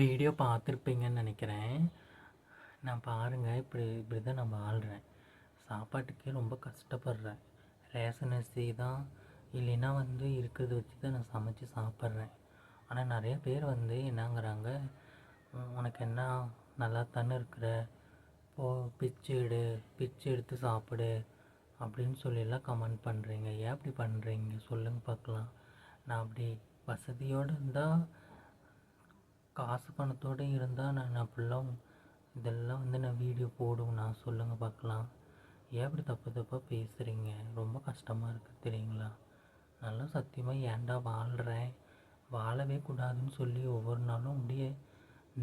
Video பார்த்துருப்பீங்கன்னு நினைக்கிறேன். நான் பாருங்கள் இப்படி இப்படி தான் நான் வாழ்கிறேன் சாப்பாட்டுக்கே ரொம்ப கஷ்டப்படுறேன். ரேஷன் அரிசி தான் இல்லைன்னா வந்து இருக்கிறத வச்சு தான் நான் சமைச்சு சாப்பிட்றேன். ஆனால் நிறைய பேர் வந்து என்னங்கிறாங்க உனக்கு என்ன நல்லா தானே இருக்கிற? போ பிச்சு எடு பிச்சு எடுத்து சாப்பிடு அப்படின்னு சொல்லிலாம் கமெண்ட் பண்ணுறீங்க ஏன் அப்படி பண்ணுறீங்க சொல்லுங்கள் பார்க்கலாம். நான் அப்படி வசதியோடு இருந்தால் காசு பணத்தோடு இருந்தால் நான் அப்படிலாம் இதெல்லாம் வந்து நான் வீடியோ போடுவேன்? நான் சொல்லுங்கள் பார்க்கலாம். ஏன் இப்படி தப்பு தப்பாக பேசுகிறீங்க ரொம்ப கஷ்டமாக இருக்குது தெரியுங்களா? நல்லா சத்தியமாக ஏன்டா வாழ்கிறேன் வாழவே கூடாதுன்னு சொல்லி ஒவ்வொரு நாளும் அப்படியே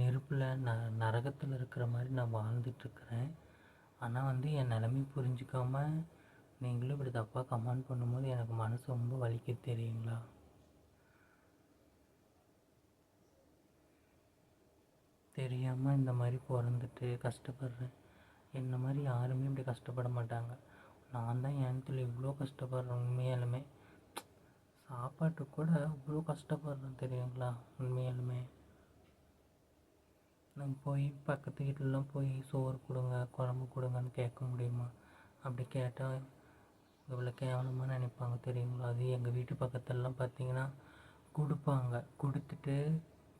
நெருப்பில் ந நரகத்தில் இருக்கிற மாதிரி நான் வாழ்ந்துட்டுருக்குறேன் ஆனால் வந்து என் நிலைமை புரிஞ்சுக்காமல் நீங்களும் இப்படி தப்பாக கமெண்ட் பண்ணும்போது எனக்கு மனசு ரொம்ப வலிக்க தெரியுங்களா? தெரியாமல் இந்த மாதிரி பிறந்துட்டு கஷ்டப்படுறேன் என்ன மாதிரி யாருமே இப்படி கஷ்டப்பட மாட்டாங்க. நான் தான் ஏனத்தில் இவ்வளோ கஷ்டப்படுறேன் உண்மையாலுமே. சாப்பாட்டுக்கு கூட இவ்வளோ கஷ்டப்படுறேன் தெரியுங்களா உண்மையாலுமே. நான் போய் பக்கத்து வீட்டிலலாம் போய் சோறு கொடுங்க குழம்பு கொடுங்கன்னு கேட்க முடியுமா? அப்படி கேட்டால் இவ்வளோ கேவலமாக நினைப்பாங்க தெரியுங்களா? அது எங்கள் வீட்டு பக்கத்துலலாம் பார்த்தீங்கன்னா கொடுப்பாங்க. கொடுத்துட்டு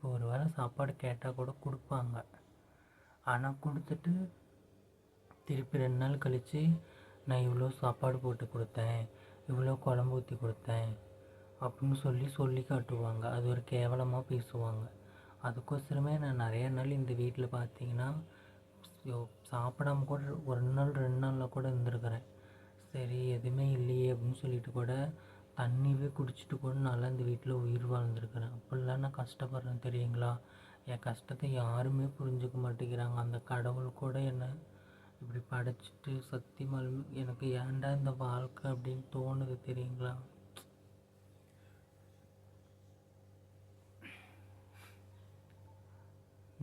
இப்போ ஒரு வேளை சாப்பாடு கேட்டால் கூட கொடுப்பாங்க. ஆனால் கொடுத்துட்டு திருப்பி ரெண்டு நாள் கழித்து நான் இவ்வளோ சாப்பாடு போட்டு கொடுத்தேன் இவ்வளோ குழம்பு ஊற்றி கொடுத்தேன் அப்படின்னு சொல்லி சொல்லி காட்டுவாங்க. அது ஒரு கேவலமாக பேசுவாங்க. அதுக்கோசரமே நான் நிறைய நாள் இந்த வீட்டில் பார்த்தீங்கன்னா சாப்பிடாம கூட ஒரு நாள் ரெண்டு நாளில் கூட இருந்திருக்கிறேன். சரி எதுவுமே இல்லையே அப்படின்னு சொல்லிட்டு கூட தண்ணியவே குடிச்சிட்டு கூட நல்லா இந்த வீட்டில் உயிர் வாழ்ந்துருக்கிறேன். அப்படிலாம் நான் கஷ்டப்படுறேன் தெரியுங்களா? என் கஷ்டத்தை யாருமே புரிஞ்சுக்க மாட்டேங்கிறாங்க. அந்த கடவுள் கூட என்னை இப்படி படைச்சிட்டு சத்தியமாலுமே எனக்கு ஏன்டா இந்த வாழ்க்கை அப்படின்னு தோணுது தெரியுங்களா?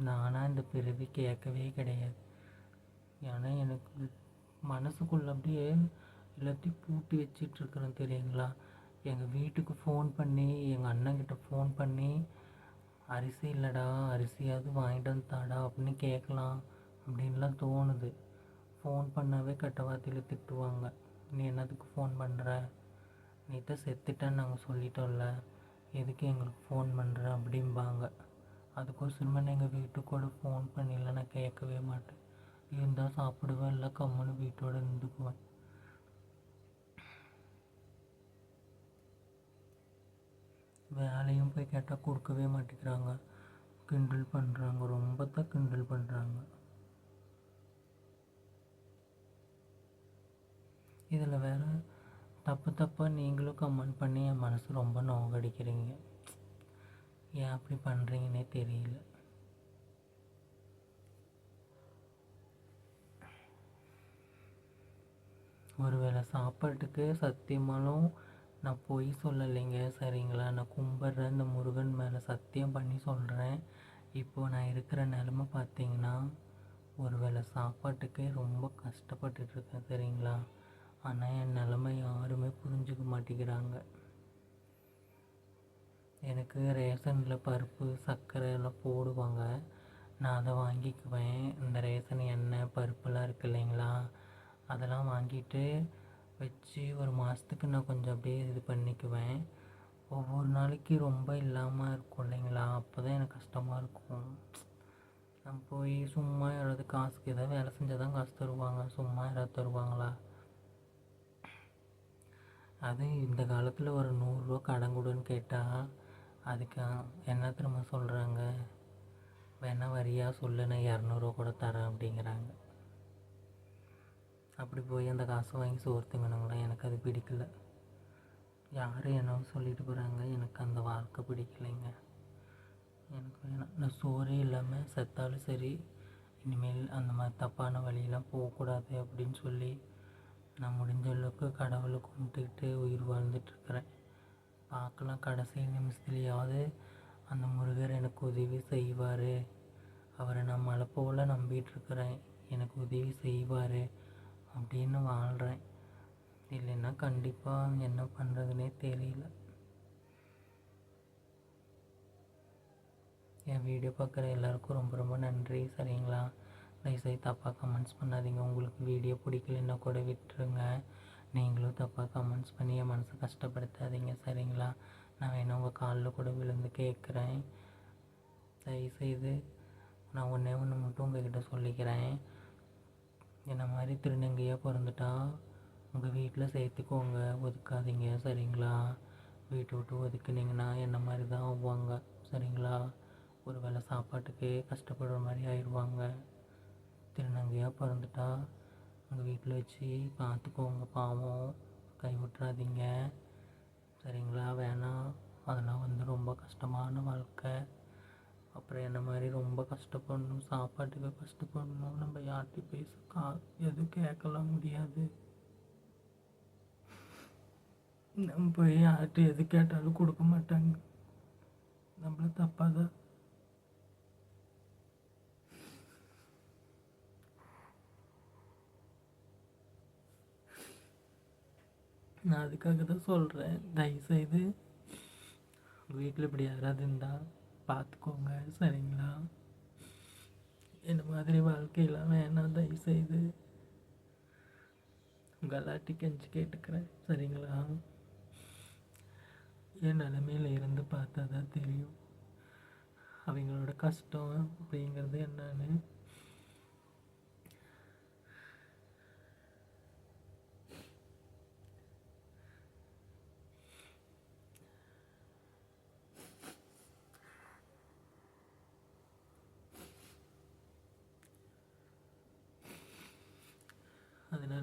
நானாக இந்த பிறவி கேட்கவே கிடையாது. ஏன்னா எனக்கு மனசுக்குள்ள அப்படியே எல்லாத்தையும் பூட்டி வச்சிட்ருக்குறேன் தெரியுங்களா? எங்கள் வீட்டுக்கு ஃபோன் பண்ணி எங்கள் அண்ணன்கிட்ட ஃபோன் பண்ணி அரிசி இல்லைடா அரிசியாவது வாங்கிட்டு வந்தாடா அப்படின்னு கேட்கலாம் அப்படின்லாம் தோணுது. ஃபோன் பண்ணாவே கெட்ட வார்த்தையில் திட்டுவாங்க. நீ என்னத்துக்கு ஃபோன் பண்ணுற நீ தான் செத்துட்டேன்னு நாங்கள் சொல்லிட்டோம்ல எதுக்கு எங்களுக்கு ஃபோன் பண்ணுற அப்படிம்பாங்க. அதுக்கோசரமே நான் எங்கள் வீட்டுக்கூட ஃபோன் பண்ணிலாம் நான் கேட்கவே மாட்டேன். இருந்தால் சாப்பிடுவேன் இல்லை கம்முன்னு வீட்டோட இருந்துக்குவேன். வேலையும் போய் கேட்டால் கொடுக்கவே மாட்டேங்கிறாங்க. கிண்டல் பண்ணுறாங்க ரொம்ப தான் கிண்டல் பண்ணுறாங்க இதில் வேற தப்பு தப்பாக நீங்களும் கமெண்ட் பண்ணி என் மனசு ரொம்ப நோகடிக்கிறீங்க. ஏன் அப்படி பண்ணுறீங்கன்னே தெரியல. ஒருவேளை சாப்பாட்டுக்கு சத்தியமாலும் நான் பொய் சொல்லலைங்க சரிங்களா? நான் கும்பிட்ற இந்த முருகன் மேலே சத்தியம் பண்ணி சொல்கிறேன் இப்போ நான் இருக்கிற நிலமை பார்த்தீங்கன்னா ஒருவேளை சாப்பாட்டுக்கே ரொம்ப கஷ்டப்பட்டுட்டு இருக்கேன் சரிங்களா? ஆனால் என் நிலமை யாருமே புரிஞ்சுக்க மாட்டேங்கிறாங்க. எனக்கு ரேஷனில் பருப்பு சர்க்கரை எல்லாம் போடுவாங்க. நான் அதை வாங்கிக்குவேன். இந்த ரேஷன் எண்ணெய் பருப்புலாம் இருக்கு இல்லைங்களா? அதெல்லாம் வாங்கிட்டு வச்சு ஒரு மாதத்துக்கு நான் கொஞ்சம் அப்படியே இது பண்ணிக்குவேன். ஒவ்வொரு நாளைக்கு ரொம்ப இல்லாமல் இருக்கும் இல்லைங்களா? அப்போ தான் எனக்கு கஷ்டமாக இருக்கும். நம்ம போய் சும்மா யாராவது காசுக்கு ஏதாவது வேலை செஞ்சால் தான் காசு தருவாங்க. சும்மா யாராவது தருவாங்களா? அது இந்த காலத்தில் ஒரு நூறுரூவா கடன் கொடுன்னு கேட்டால் அதுக்கு என்ன திரும்ப சொல்கிறாங்க வேணா வரியா சொல்லு நான் இரநூறுவா கூட தரேன் அப்படிங்கிறாங்க. அப்படி போய் அந்த காசை வாங்கி சோறு திங்கணுங்களா எனக்கு அது பிடிக்கல. யாரும் என்னவோ சொல்லிட்டு போகிறாங்க எனக்கு அந்த வாழ்க்கை பிடிக்கலைங்க. எனக்கு வேணாம். நான் சோறே இல்லாமல் செத்தாலும் சரி இனிமேல் அந்த மாதிரி தப்பான வழியெல்லாம் போகக்கூடாது அப்படின்னு சொல்லி நான் முடிஞ்ச அளவுக்கு கடவுளை கும்பிட்டுக்கிட்டு உயிர் வாழ்ந்துட்டுருக்குறேன். பார்க்கலாம். கடைசி நிமிஷத்துலையாவது அந்த முருகர் எனக்கு உதவி செய்வார். அவரை நான் மலை போல் நம்பிகிட்ருக்குறேன் எனக்கு உதவி செய்வார். அப்படின்னு வாழ்கிறேன் இல்லைன்னா கண்டிப்பாக என்ன பண்ணுறதுனே தெரியல. என் வீடியோ பார்க்குற எல்லாருக்கும் ரொம்ப ரொம்ப நன்றி. சரிங்களா? தயவுசெய்து தப்பாக கமெண்ட்ஸ் பண்ணாதீங்க. உங்களுக்கு வீடியோ பிடிக்கலன்னா கூட விட்டுருங்க. நீங்களும் தப்பாக கமெண்ட்ஸ் பண்ணி என் மனசை கஷ்டப்படுத்தாதீங்க. சரிங்களா? நான் வேணும் உங்கள் காலில் கூட விழுந்து கேட்குறேன். தயவுசெய்து நான் ஒன்றே ஒன்று மட்டும் உங்ககிட்ட சொல்லிக்கிறேன். என்ன மாதிரி திருநங்கையாக பிறந்துட்டா? உங்கள் வீட்டில் சேர்த்துக்கோங்க. ஒதுக்காதீங்க. சரிங்களா? வீட்டை விட்டு ஒதுக்குனீங்கன்னா என்ன மாதிரி தான் ஆவாங்க? சரிங்களா? ஒரு வேளை சாப்பாட்டுக்கே கஷ்டப்படுற மாதிரி ஆயிடுவாங்க. திருநங்கையாக பிறந்துட்டா? உங்கள் வீட்டில் வச்சு பார்த்துக்கோங்க. பாவம். கை விட்டுறாதீங்க. சரிங்களா? வேணாம். அதெல்லாம் வந்து ரொம்ப கஷ்டமான வாழ்க்கை. அப்புறம் என்ன மாதிரி ரொம்ப கஷ்டப்படணும் சாப்பாட்டுக்கு கஷ்டப்படணும் நம்ம யார்கிட்டையும் பேச கா எதுவும் கேட்கலாம் முடியாது. நம்ம போய் யார்கிட்ட எது கேட்டாலும் கொடுக்க மாட்டாங்க. நம்மள தப்பாக தான். நான் அதுக்காக தான் சொல்கிறேன் தயவுசெய்து வீட்டில் இப்படி யாராவது இருந்தால் பார்த்துக்கோங்க சரிங்களா? இந்த மாதிரி வாழ்க்கையெல்லாம் வேணாம் தயவுசெய்து செய்து உங்களாட்டி கெஞ்சி கேட்டுக்கிறேன் சரிங்களா? என் நிலமையில இருந்து பார்த்தா தான் தெரியும். அவங்களோட கஷ்டம் அப்படிங்கிறது என்னன்னு.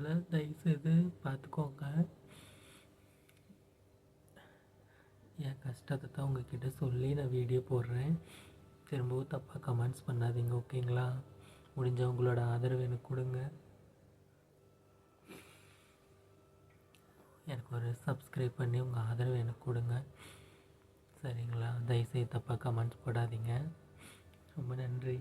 அதனால் தயவுசெய்து பார்த்துக்கோங்க என் கஷ்டத்தை தான் உங்ககிட்ட சொல்லி நான் வீடியோ போடுறேன். திரும்பவும் தப்பாக கமெண்ட்ஸ் பண்ணாதீங்க ஓகேங்களா முடிஞ்ச உங்களோட ஆதரவு எனக்கு கொடுங்க. எனக்கு ஒரு சப்ஸ்கிரைப் பண்ணி உங்கள் ஆதரவு எனக்கு கொடுங்க. சரிங்களா? தயவுசெய்து தப்பாக கமெண்ட்ஸ் போடாதீங்க. ரொம்ப நன்றி.